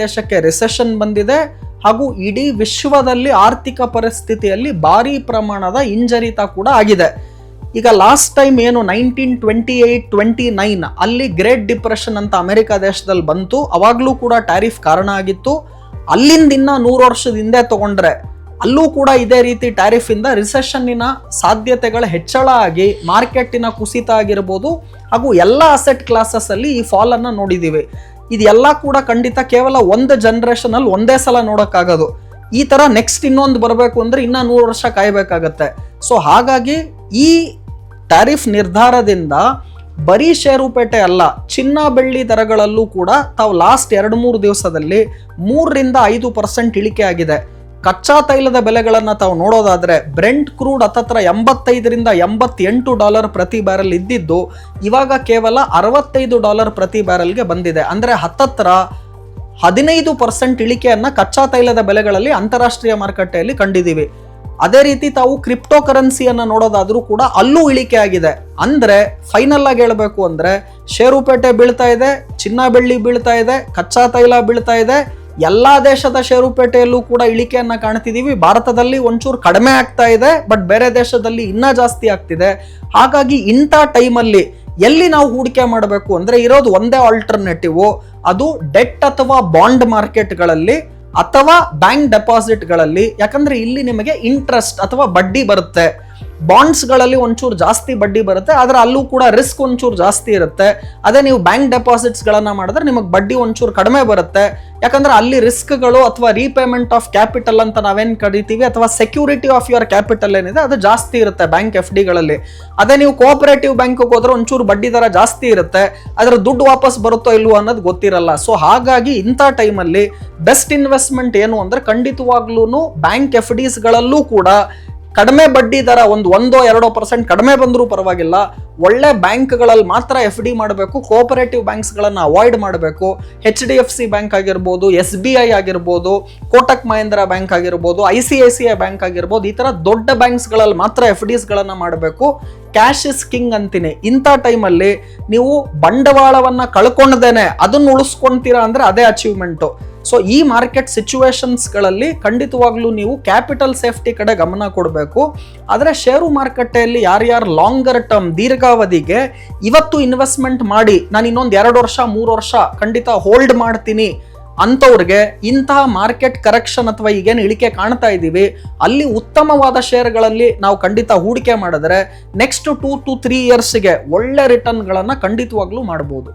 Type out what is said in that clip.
ದೇಶಕ್ಕೆ ರಿಸೆಷನ್ ಬಂದಿದೆ ಹಾಗೂ ಇಡೀ ವಿಶ್ವದಲ್ಲಿ ಆರ್ಥಿಕ ಪರಿಸ್ಥಿತಿಯಲ್ಲಿ ಭಾರಿ ಪ್ರಮಾಣದ ಇಂಜರಿತ ಕೂಡ ಆಗಿದೆ. ಈಗ ಲಾಸ್ಟ್ ಟೈಮ್ ಏನು nineteen twenty eight twenty nine ಅಲ್ಲಿ ಗ್ರೇಟ್ ಡಿಪ್ರೆಷನ್ ಅಂತ ಅಮೆರಿಕ ದೇಶದಲ್ಲಿ ಬಂತು, ಅವಾಗಲೂ ಕೂಡ ಟ್ಯಾರಿಫ್ ಕಾರಣ ಆಗಿತ್ತು. ಅಲ್ಲಿಂದ ಇನ್ನ ನೂರು ವರ್ಷದ ಹಿಂದೆ ತಗೊಂಡ್ರೆ, ಅಲ್ಲೂ ಕೂಡ ಇದೇ ರೀತಿ ಟ್ಯಾರಿಫ್ ಇಂದ ರಿಸೆಷನ್ನಿನ ಸಾಧ್ಯತೆಗಳ ಹೆಚ್ಚಳ ಆಗಿ ಮಾರ್ಕೆಟಿನ ಕುಸಿತ ಆಗಿರ್ಬೋದು ಹಾಗೂ ಎಲ್ಲ ಅಸೆಟ್ ಕ್ಲಾಸಸ್ ಅಲ್ಲಿ ಈ ಫಾಲ್ ನೋಡಿದ್ದೀವಿ ಇದೆಲ್ಲ ಕೂಡ ಖಂಡಿತ ಕೇವಲ ಒಂದು ಜನರೇಷನ್ ಅಲ್ಲಿ ಒಂದೇ ಸಲ ನೋಡೋಕ್ಕಾಗೋದು. ಈ ತರ ನೆಕ್ಸ್ಟ್ ಇನ್ನೊಂದು ಬರಬೇಕು ಅಂದ್ರೆ ಇನ್ನ ನೂರು ವರ್ಷ ಕಾಯಬೇಕಾಗತ್ತೆ. ಸೊ ಹಾಗಾಗಿ ಈ ಟ್ಯಾರಿಫ್ ನಿರ್ಧಾರದಿಂದ ಬರೀ ಷೇರುಪೇಟೆ ಅಲ್ಲ, ಚಿನ್ನ ಬೆಳ್ಳಿ ದರಗಳಲ್ಲೂ ಕೂಡ ತಾವು ಲಾಸ್ಟ್ ಎರಡು ಮೂರು ದಿವಸದಲ್ಲಿ ಮೂರರಿಂದ ಐದು ಪರ್ಸೆಂಟ್ ಇಳಿಕೆ ಆಗಿದೆ. ಕಚ್ಚಾ ತೈಲದ ಬೆಲೆಗಳನ್ನು ತಾವು ನೋಡೋದಾದರೆ ಬ್ರೆಂಟ್ ಕ್ರೂಡ್ ಹತ್ತತ್ರ ಎಂಬತ್ತೈದರಿಂದ ಎಂಬತ್ತೆಂಟು ಡಾಲರ್ ಪ್ರತಿ ಬ್ಯಾರಲ್ ಇದ್ದಿದ್ದು, ಇವಾಗ ಕೇವಲ ಅರವತ್ತೈದು ಡಾಲರ್ ಪ್ರತಿ ಬ್ಯಾರಲ್ಗೆ ಬಂದಿದೆ. ಅಂದರೆ ಹತ್ತತ್ರ ಹದಿನೈದು ಪರ್ಸೆಂಟ್ ಇಳಿಕೆಯನ್ನು ಕಚ್ಚಾ ತೈಲದ ಬೆಲೆಗಳಲ್ಲಿ ಅಂತಾರಾಷ್ಟ್ರೀಯ ಮಾರುಕಟ್ಟೆಯಲ್ಲಿ ಕಂಡಿದ್ದೀವಿ. ಅದೇ ರೀತಿ ತಾವು ಕ್ರಿಪ್ಟೋ ಕರೆನ್ಸಿಯನ್ನು ನೋಡೋದಾದರೂ ಕೂಡ ಅಲ್ಲೂ ಇಳಿಕೆ ಆಗಿದೆ. ಅಂದರೆ ಫೈನಲ್ ಆಗಿ ಹೇಳಬೇಕು ಅಂದರೆ ಷೇರುಪೇಟೆ ಬೀಳ್ತಾ ಇದೆ, ಚಿನ್ನ ಬೆಳ್ಳಿ ಬೀಳ್ತಾ ಇದೆ, ಕಚ್ಚಾ ತೈಲ ಬೀಳ್ತಾ ಇದೆ ಎಲ್ಲಾ ದೇಶದ ಷೇರುಪೇಟೆಯಲ್ಲೂ ಕೂಡ ಇಳಿಕೆಯನ್ನು ಕಾಣ್ತಿದ್ದೀವಿ ಭಾರತದಲ್ಲಿ ಒಂಚೂರು ಕಡಿಮೆ ಆಗ್ತಾ ಇದೆ, ಬಟ್ ಬೇರೆ ದೇಶದಲ್ಲಿ ಇನ್ನ ಜಾಸ್ತಿ ಆಗ್ತಿದೆ. ಹಾಗಾಗಿ ಇಂಥ ಟೈಮಲ್ಲಿ ಎಲ್ಲಿ ನಾವು ಹೂಡಿಕೆ ಮಾಡಬೇಕು ಅಂದ್ರೆ ಇರೋದು ಒಂದೇ ಆಲ್ಟರ್ನೇಟಿವ್ ಅದು ಡೆಟ್ ಅಥವಾ ಬಾಂಡ್ ಮಾರ್ಕೆಟ್ಗಳಲ್ಲಿ ಅಥವಾ ಬ್ಯಾಂಕ್ ಡೆಪಾಸಿಟ್ಗಳಲ್ಲಿ. ಯಾಕಂದ್ರೆ ಇಲ್ಲಿ ನಿಮಗೆ ಇಂಟ್ರೆಸ್ಟ್ ಅಥವಾ ಬಡ್ಡಿ ಬರುತ್ತೆ. ಬಾಂಡ್ಸ್ಗಳಲ್ಲಿ ಒಂಚೂರು ಜಾಸ್ತಿ ಬಡ್ಡಿ ಬರುತ್ತೆ, ಆದ್ರೆ ಅಲ್ಲೂ ಕೂಡ ರಿಸ್ಕ್ ಒಂಚೂರು ಜಾಸ್ತಿ ಇರುತ್ತೆ. ಅದೇ ನೀವು ಬ್ಯಾಂಕ್ ಡೆಪಾಸಿಟ್ಸ್ಗಳನ್ನು ಮಾಡಿದ್ರೆ ನಿಮಗೆ ಬಡ್ಡಿ ಒಂಚೂರು ಕಡಿಮೆ ಬರುತ್ತೆ. ಯಾಕಂದ್ರೆ ಅಲ್ಲಿ ರಿಸ್ಕ್ಗಳು ಅಥವಾ ರೀಪೇಮೆಂಟ್ ಆಫ್ ಕ್ಯಾಪಿಟಲ್ ಅಂತ ನಾವೇನ್ ಕರಿತೀವಿ, ಅಥವಾ ಸೆಕ್ಯೂರಿಟಿ ಆಫ್ ಯುವರ್ ಕ್ಯಾಪಿಟಲ್ ಏನಿದೆ, ಅದು ಜಾಸ್ತಿ ಇರುತ್ತೆ ಬ್ಯಾಂಕ್ ಎಫ್ ಡಿಗಳಲ್ಲಿ ಅದೇ ನೀವು ಕೋಆಪರೇಟಿವ್ ಬ್ಯಾಂಕ್ಗೆ ಹೋದ್ರೆ ಒಂಚೂರು ಬಡ್ಡಿ ದರ ಜಾಸ್ತಿ ಇರುತ್ತೆ ಅದರ ದುಡ್ಡು ವಾಪಸ್ ಬರುತ್ತೋ ಇಲ್ವೋ ಅನ್ನೋದು ಗೊತ್ತಿರಲ್ಲ. ಸೊ ಹಾಗಾಗಿ ಇಂಥ ಟೈಮಲ್ಲಿ ಬೆಸ್ಟ್ ಇನ್ವೆಸ್ಟ್ಮೆಂಟ್ ಏನು ಅಂದ್ರೆ ಖಂಡಿತವಾಗ್ಲೂ ಬ್ಯಾಂಕ್ ಎಫ್ ಡಿಸ್ಗಳಲ್ಲೂ ಕೂಡ ಕಡಿಮೆ ಬಡ್ಡಿ ದರ ಒಂದು ಒಂದೋ ಎರಡೋ ಪರ್ಸೆಂಟ್ ಕಡಿಮೆ ಬಂದರೂ ಪರವಾಗಿಲ್ಲ. ಒಳ್ಳೆ ಬ್ಯಾಂಕ್ಗಳಲ್ಲಿ ಮಾತ್ರ ಎಫ್ ಡಿ ಮಾಡಬೇಕು ಕೋಪರೇಟಿವ್ ಬ್ಯಾಂಕ್ಸ್ಗಳನ್ನು ಅವಾಯ್ಡ್ ಮಾಡಬೇಕು. H D F C bank ಆಗಿರ್ಬೋದು, ಎಸ್ ಬಿ ಐ ಆಗಿರ್ಬೋದು, ಕೋಟಕ್ ಮಹೇಂದ್ರ ಬ್ಯಾಂಕ್ ಆಗಿರ್ಬೋದು, I C I C I bank ಆಗಿರ್ಬೋದು, ಈ ಥರ ದೊಡ್ಡ ಬ್ಯಾಂಕ್ಸ್ಗಳಲ್ಲಿ ಮಾತ್ರ ಎಫ್ ಡಿಸ್ಗಳನ್ನು ಮಾಡಬೇಕು. ಕ್ಯಾಶ್ ಇಸ್ ಕಿಂಗ್ ಅಂತೀನಿ. ಇಂಥ ಟೈಮಲ್ಲಿ ನೀವು ಬಂಡವಾಳವನ್ನು ಕಳ್ಕೊಂಡದೇನೆ, ಅದನ್ನು ಉಳಿಸ್ಕೊಂತೀರಾ ಅಂದರೆ ಅದೇ ಅಚೀವ್ಮೆಂಟು ಸೊ ಈ ಮಾರ್ಕೆಟ್ ಸಿಚುವೇಶನ್ಸ್ಗಳಲ್ಲಿ ಖಂಡಿತವಾಗ್ಲೂ ನೀವು ಕ್ಯಾಪಿಟಲ್ ಸೇಫ್ಟಿ ಕಡೆ ಗಮನ ಕೊಡಬೇಕು. ಆದರೆ ಷೇರು ಮಾರುಕಟ್ಟೆಯಲ್ಲಿ ಯಾರ್ಯಾರು ಲಾಂಗರ್ ಟರ್ಮ್ ದೀರ್ಘಾವಧಿಗೆ ಇವತ್ತು ಇನ್ವೆಸ್ಟ್ಮೆಂಟ್ ಮಾಡಿ, ನಾನು ಇನ್ನೊಂದು ಎರಡು ವರ್ಷ, ಮೂರು ವರ್ಷ ಖಂಡಿತ ಹೋಲ್ಡ್ ಮಾಡ್ತೀನಿ ಅಂಥವ್ರಿಗೆ ಇಂತಹ ಮಾರ್ಕೆಟ್ ಕರೆಕ್ಷನ್ ಅಥವಾ ಈಗೇನು ಇಳಿಕೆ ಕಾಣ್ತಾ ಇದ್ದೀವಿ ಅಲ್ಲಿ ಉತ್ತಮವಾದ ಶೇರ್ಗಳಲ್ಲಿ ನಾವು ಖಂಡಿತ ಹೂಡಿಕೆ ಮಾಡಿದ್ರೆ ನೆಕ್ಸ್ಟ್ ಟೂ ಟು ತ್ರೀ ಇಯರ್ಸ್ಗೆ ಒಳ್ಳೆ ರಿಟರ್ನ್ಗಳನ್ನು ಖಂಡಿತವಾಗ್ಲೂ ಮಾಡ್ಬೋದು.